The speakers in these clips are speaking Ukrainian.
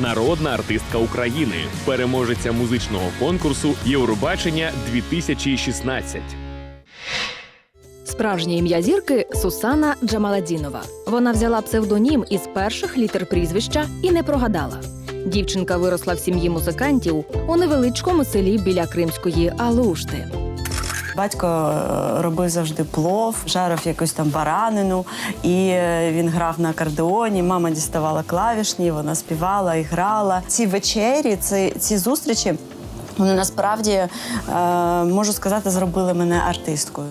народна артистка України, переможеця музичного конкурсу Євробачення 2016. Справжнє ім'я зірки Сусана Джамаладінова. Вона взяла псевдонім із перших літер прізвища і не прогадала. Дівчинка виросла в сім'ї музикантів у невеличкому селі біля Кримської Алушти. Батько е, робив завжди плов, жарив якусь там баранину, і е, він грав на акордеоні. Мама діставала клавішні, вона співала і грала. Ці вечері, ці, ці зустрічі. Вони насправді е, можу сказати, зробили мене артисткою.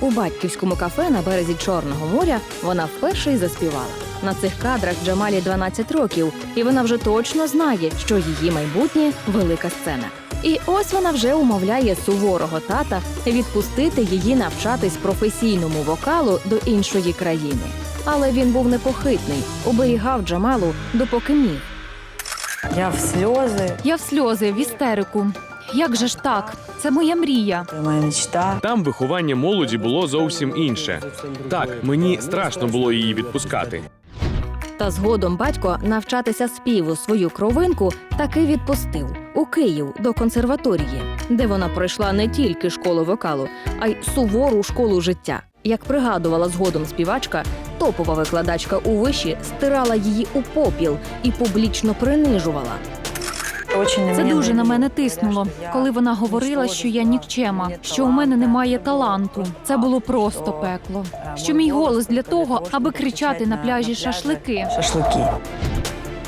У батьківському кафе на березі Чорного моря вона вперше й заспівала. На цих кадрах Джамалі 12 років, і вона вже точно знає, що її майбутнє велика сцена. І ось вона вже умовляє суворого тата відпустити її навчатись професійному вокалу до іншої країни. Але він був непохитний, оберігав Джамалу допоки міг. Я в сльози, Я в сльози, в істерику. Як же ж так? Це моя мрія. це моя мечта. Там виховання молоді було зовсім інше. Так, мені страшно було її відпускати. Та згодом батько навчатися співу свою кровинку таки відпустив у Київ до консерваторії, де вона пройшла не тільки школу вокалу, а й сувору школу життя. Як пригадувала згодом співачка, топова викладачка у виші стирала її у попіл і публічно принижувала. Це дуже на мене тиснуло, коли вона говорила, що я нікчема, що у мене немає таланту. Це було просто пекло. Що мій голос для того, аби кричати на пляжі шашлики. Шашлики.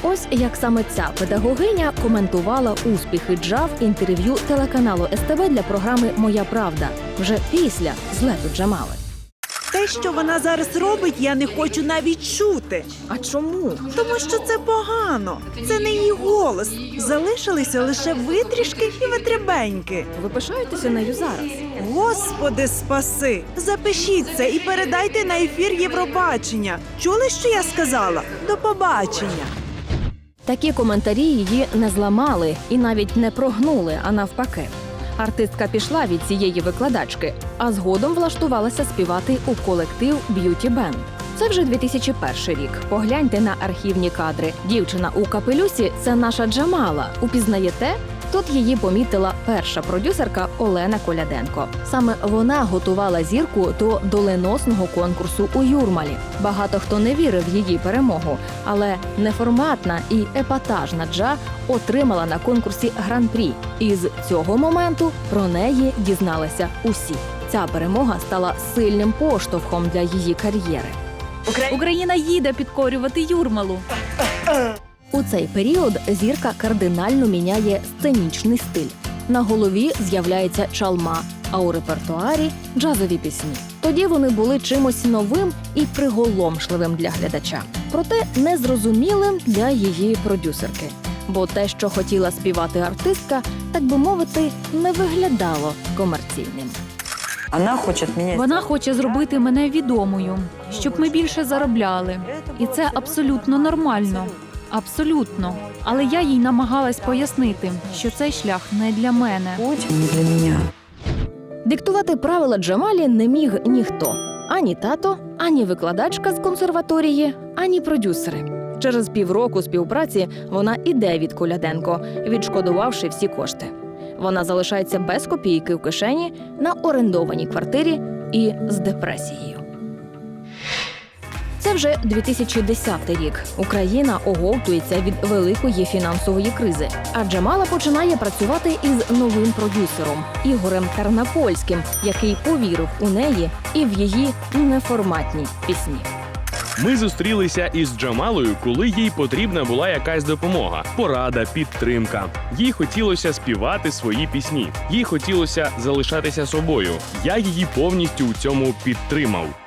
Ось як саме ця педагогиня коментувала успіхи Джа в інтерв'ю телеканалу СТБ для програми Моя Правда вже після злету Джамали. Те, що вона зараз робить, я не хочу навіть чути. А чому? Тому що це погано. Це не її голос. Залишилися лише витрішки і витребеньки. Ви пишаєтеся нею зараз? Господи, спаси! Запишіться і передайте на ефір Євробачення. Чули, що я сказала? До побачення. Такі коментарі її не зламали і навіть не прогнули, а навпаки. Артистка пішла від цієї викладачки, а згодом влаштувалася співати у колектив Б'юті Бен. Це вже 2001 рік. Погляньте на архівні кадри. Дівчина у капелюсі це наша Джамала. Упізнаєте? Тут її помітила перша продюсерка Олена Коляденко. Саме вона готувала зірку до доленосного конкурсу у Юрмалі. Багато хто не вірив в її перемогу, але неформатна і епатажна Джа отримала на конкурсі гран-прі. І з цього моменту про неї дізналися усі. Ця перемога стала сильним поштовхом для її кар'єри. Україна їде підкорювати Юрмалу. У цей період зірка кардинально міняє сценічний стиль. На голові з'являється чалма, а у репертуарі джазові пісні. Тоді вони були чимось новим і приголомшливим для глядача, проте незрозумілим для її продюсерки. Бо те, що хотіла співати артистка, так би мовити, не виглядало комерційним. Вона хоче. Вона хоче зробити мене відомою, щоб ми більше заробляли. І це абсолютно нормально. Абсолютно. Але я їй намагалась пояснити, що цей шлях не для мене. Не для мене. Диктувати правила Джамалі не міг ніхто: ані тато, ані викладачка з консерваторії, ані продюсери. Через півроку співпраці вона іде від Коляденко, відшкодувавши всі кошти. Вона залишається без копійки в кишені на орендованій квартирі і з депресією. Це вже 2010 рік. Україна оговтується від великої фінансової кризи. А Джамала починає працювати із новим продюсером Ігорем Тарнапольським, який повірив у неї і в її неформатні пісні. Ми зустрілися із Джамалою, коли їй потрібна була якась допомога, порада, підтримка. Їй хотілося співати свої пісні. Їй хотілося залишатися собою. Я її повністю у цьому підтримав.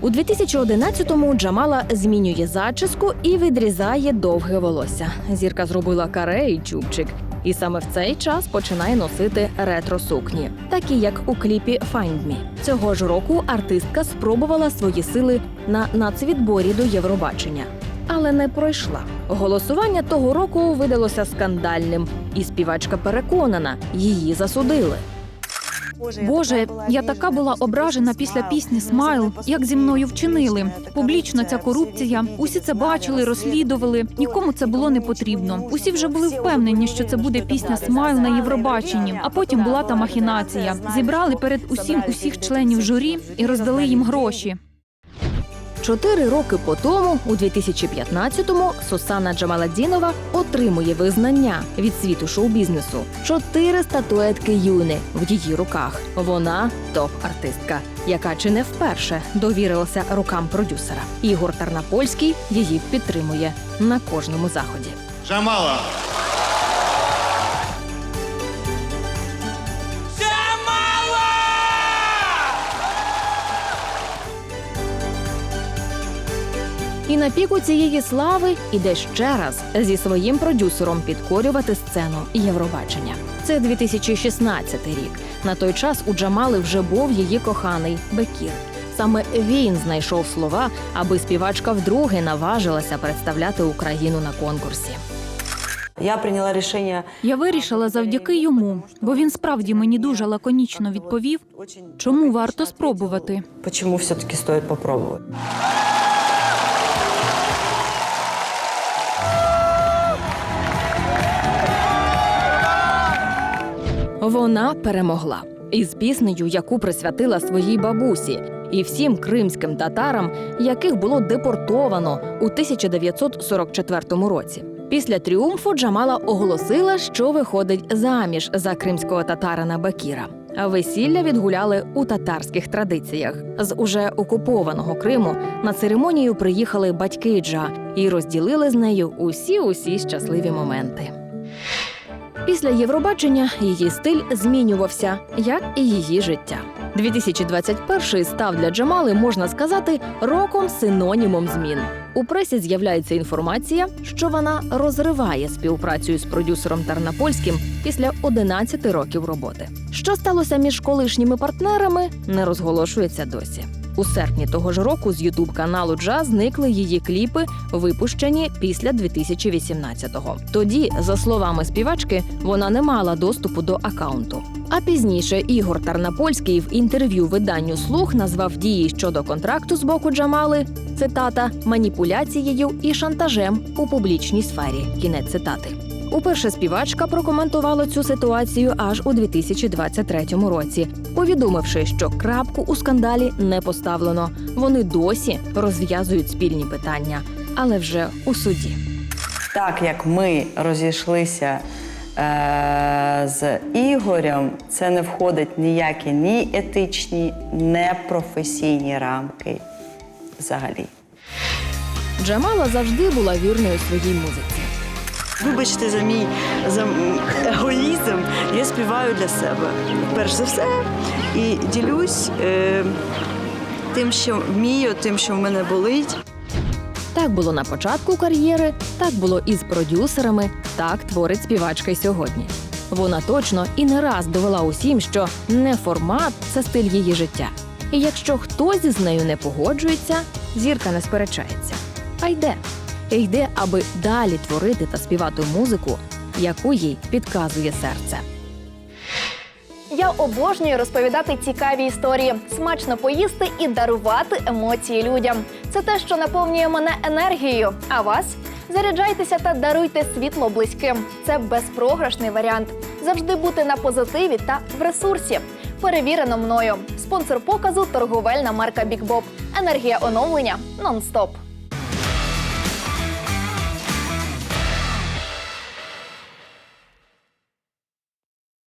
У 2011-му Джамала змінює зачіску і відрізає довге волосся. Зірка зробила каре і чубчик. І саме в цей час починає носити ретро-сукні, такі як у кліпі «Find Me». Цього ж року артистка спробувала свої сили на нацвідборі до Євробачення. Але не пройшла. Голосування того року видалося скандальним, і співачка переконана, її засудили. Боже, я така була ображена після пісні Смайл, як зі мною вчинили. Публічно ця корупція. Усі це бачили, розслідували. Нікому це було не потрібно. Усі вже були впевнені, що це буде пісня Смайл на Євробаченні. А потім була та махінація. Зібрали перед усім усіх членів журі і роздали їм гроші. Чотири роки по тому, у 2015-му, Сусана Джамаладдінова отримує визнання від світу шоу-бізнесу. Чотири статуетки Юни в її руках. Вона топ-артистка, яка чи не вперше довірилася рукам продюсера. Ігор Тарнапольський її підтримує на кожному заході. Джамала. І на піку цієї слави іде ще раз зі своїм продюсером підкорювати сцену Євробачення. Це 2016 рік. На той час у Джамали вже був її коханий Бекір. Саме він знайшов слова, аби співачка вдруге наважилася представляти Україну на конкурсі. Я прийняла рішення. Я вирішила завдяки йому, бо він справді мені дуже лаконічно відповів, чому варто спробувати. Чому все-таки стоїть попробувати? Вона перемогла із піснею, яку присвятила своїй бабусі, і всім кримським татарам, яких було депортовано у 1944 році. Після тріумфу Джамала оголосила, що виходить заміж за кримського татарина Бакіра. Весілля відгуляли у татарських традиціях. З уже окупованого Криму на церемонію приїхали батьки Джа і розділили з нею усі усі щасливі моменти. Після Євробачення її стиль змінювався, як і її життя. 2021 став для Джамали, можна сказати, роком синонімом змін. У пресі з'являється інформація, що вона розриває співпрацю з продюсером Тарнапольським після 11 років роботи. Що сталося між колишніми партнерами, не розголошується досі. У серпні того ж року з ютуб каналу Джаз зникли її кліпи, випущені після 2018-го. Тоді, за словами співачки, вона не мала доступу до акаунту. А пізніше Ігор Тарнапольський в інтерв'ю виданню Слух назвав дії щодо контракту з боку Джамали цитата маніпуляцією і шантажем у публічній сфері. Кінець цитати. Уперше співачка прокоментувала цю ситуацію аж у 2023 році, повідомивши, що крапку у скандалі не поставлено. Вони досі розв'язують спільні питання, але вже у суді. Так як ми розійшлися е- з Ігорем, це не входить ніякі ні етичні, ні професійні рамки взагалі. Джамала завжди була вірною своїй музиці. Вибачте за мій за егоїзм, я співаю для себе. Перш за все, і ділюсь е, тим, що вмію, тим, що в мене болить. Так було на початку кар'єри, так було і з продюсерами, так творить співачка й сьогодні. Вона точно і не раз довела усім, що не формат це стиль її життя. І якщо хтось з нею не погоджується, зірка не сперечається, а йде. Йде, аби далі творити та співати музику, яку їй підказує серце. Я обожнюю розповідати цікаві історії, смачно поїсти і дарувати емоції людям. Це те, що наповнює мене енергією. А вас заряджайтеся та даруйте світло близьким. Це безпрограшний варіант. Завжди бути на позитиві та в ресурсі. Перевірено мною. Спонсор показу торговельна марка Бікбоб. Енергія оновлення нон-стоп.